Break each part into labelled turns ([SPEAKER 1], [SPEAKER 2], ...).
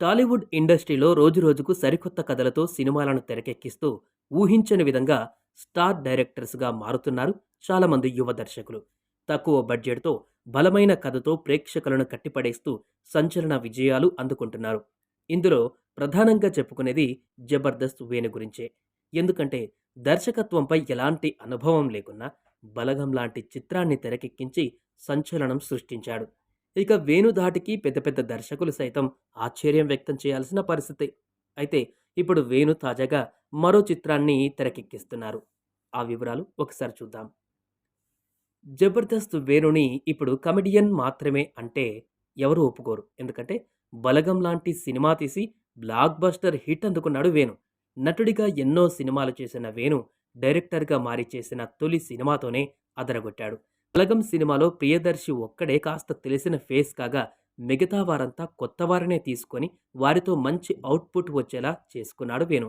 [SPEAKER 1] టాలీవుడ్ ఇండస్ట్రీలో రోజురోజుకు సరికొత్త కథలతో సినిమాలను తెరకెక్కిస్తూ ఊహించని విధంగా స్టార్ డైరెక్టర్స్గా మారుతున్నారు చాలామంది యువ దర్శకులు. తక్కువ బడ్జెట్తో బలమైన కథతో ప్రేక్షకులను కట్టిపడేస్తూ సంచలన విజయాలు అందుకుంటున్నారు. ఇందులో ప్రధానంగా చెప్పుకునేది జబర్దస్త్ వేణు గురించే. ఎందుకంటే దర్శకత్వంపై ఎలాంటి అనుభవం లేకున్నా బలగం లాంటి చిత్రాన్ని తెరకెక్కించి సంచలనం సృష్టించాడు. ఇక వేణు ధాటికి పెద్ద పెద్ద దర్శకులు సైతం ఆశ్చర్యం వ్యక్తం చేయాల్సిన పరిస్థితి. అయితే ఇప్పుడు వేణు తాజాగా మరో చిత్రాన్ని తెరకెక్కిస్తున్నారు. ఆ వివరాలు ఒకసారి చూద్దాం. జబర్దస్త్ వేణుని ఇప్పుడు కమెడియన్ మాత్రమే అంటే ఎవరు ఒప్పుకోరు. ఎందుకంటే బలగం లాంటి సినిమా తీసి బ్లాక్ బస్టర్ హిట్ అందుకున్నాడు వేణు. నటుడిగా ఎన్నో సినిమాలు చేసిన వేణు డైరెక్టర్గా మారి చేసిన తొలి సినిమాతోనే అదరగొట్టాడు. బలగం సినిమాలో ప్రియదర్శి ఒక్కడే కాస్త తెలిసిన ఫేస్ కాగా మిగతా వారంతా కొత్త వారినే తీసుకొని వారితో మంచి అవుట్పుట్ వచ్చేలా చేసుకున్నాడు వేణు.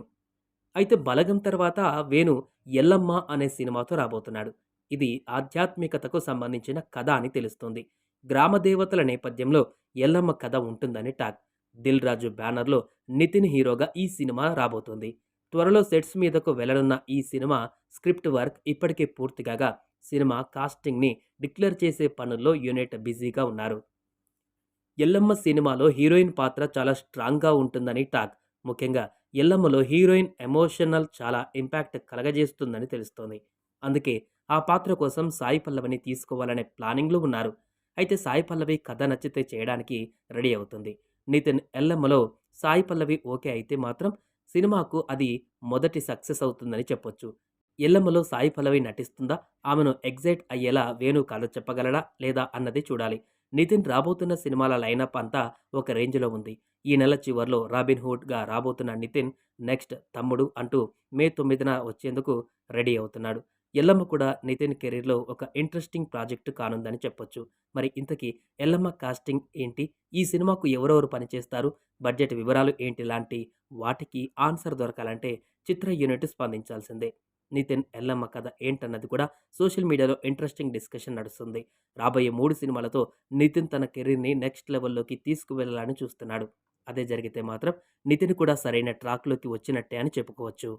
[SPEAKER 1] అయితే బలగం తర్వాత వేణు ఎల్లమ్మ అనే సినిమాతో రాబోతున్నాడు. ఇది ఆధ్యాత్మికతకు సంబంధించిన కథ అని తెలుస్తుంది. గ్రామదేవతల నేపథ్యంలో ఎల్లమ్మ కథ ఉంటుందని టాక్. దిల్ రాజు బ్యానర్లో నితిన్ హీరోగా ఈ సినిమా రాబోతుంది. త్వరలో సెట్స్ మీదకు వెళ్ళనున్న ఈ సినిమా స్క్రిప్ట్ వర్క్ ఇప్పటికే పూర్తి కాగా సినిమా కాస్టింగ్ని డిక్లేర్ చేసే పనుల్లో యూనిట్ బిజీగా ఉన్నారు. ఎల్లమ్మ సినిమాలో హీరోయిన్ పాత్ర చాలా స్ట్రాంగ్గా ఉంటుందని టాక్. ముఖ్యంగా ఎల్లమ్మలో హీరోయిన్ ఎమోషనల్ చాలా ఇంపాక్ట్ కలగజేస్తుందని తెలుస్తోంది. అందుకే ఆ పాత్ర కోసం సాయి పల్లవిని తీసుకోవాలనే ప్లానింగ్లో ఉన్నారు. అయితే సాయి పల్లవి కథ నచ్చితే చేయడానికి రెడీ అవుతుంది. నితిన్ ఎల్లమ్మలో సాయి పల్లవి ఓకే అయితే మాత్రం సినిమాకు అది మొదటి సక్సెస్ అవుతుందని చెప్పొచ్చు. ఎల్లమ్మలో సాయి పల్లవి నటిస్తుందా? ఆమెను ఎగ్జైట్ అయ్యేలా వేణు కథ చెప్పగలడా? లేదా? అన్నది చూడాలి. నితిన్ రాబోతున్న సినిమాల లైనప్ అంతా ఒక రేంజ్లో ఉంది. ఈ నెల చివరిలో రాబిన్హుడ్గా రాబోతున్న నితిన్ నెక్స్ట్ తమ్ముడు అంటూ మే తొమ్మిదిన వచ్చేందుకు రెడీ అవుతున్నాడు. ఎల్లమ్మ కూడా నితిన్ కెరీర్లో ఒక ఇంట్రెస్టింగ్ ప్రాజెక్టు కానుందని చెప్పొచ్చు. మరి ఇంతకీ ఎల్లమ్మ కాస్టింగ్ ఏంటి? ఈ సినిమాకు ఎవరెవరు పనిచేస్తారు బడ్జెట్ వివరాలు ఏంటి లాంటి వాటికి ఆన్సర్ దొరకాలంటే చిత్ర యూనిట్ స్పందించాల్సిందే. నితిన్ ఎల్లమ్మ కథ ఏంటన్నది కూడా సోషల్ మీడియాలో ఇంట్రెస్టింగ్ డిస్కషన్ నడుస్తుంది. రాబోయే మూడు సినిమాలతో నితిన్ తన కెరీర్ని నెక్స్ట్ లెవెల్లోకి తీసుకువెళ్ళాలని చూస్తున్నాడు. అదే జరిగితే మాత్రం నితిన్ కూడా సరైన ట్రాక్లోకి వచ్చినట్టే అని చెప్పుకోవచ్చు.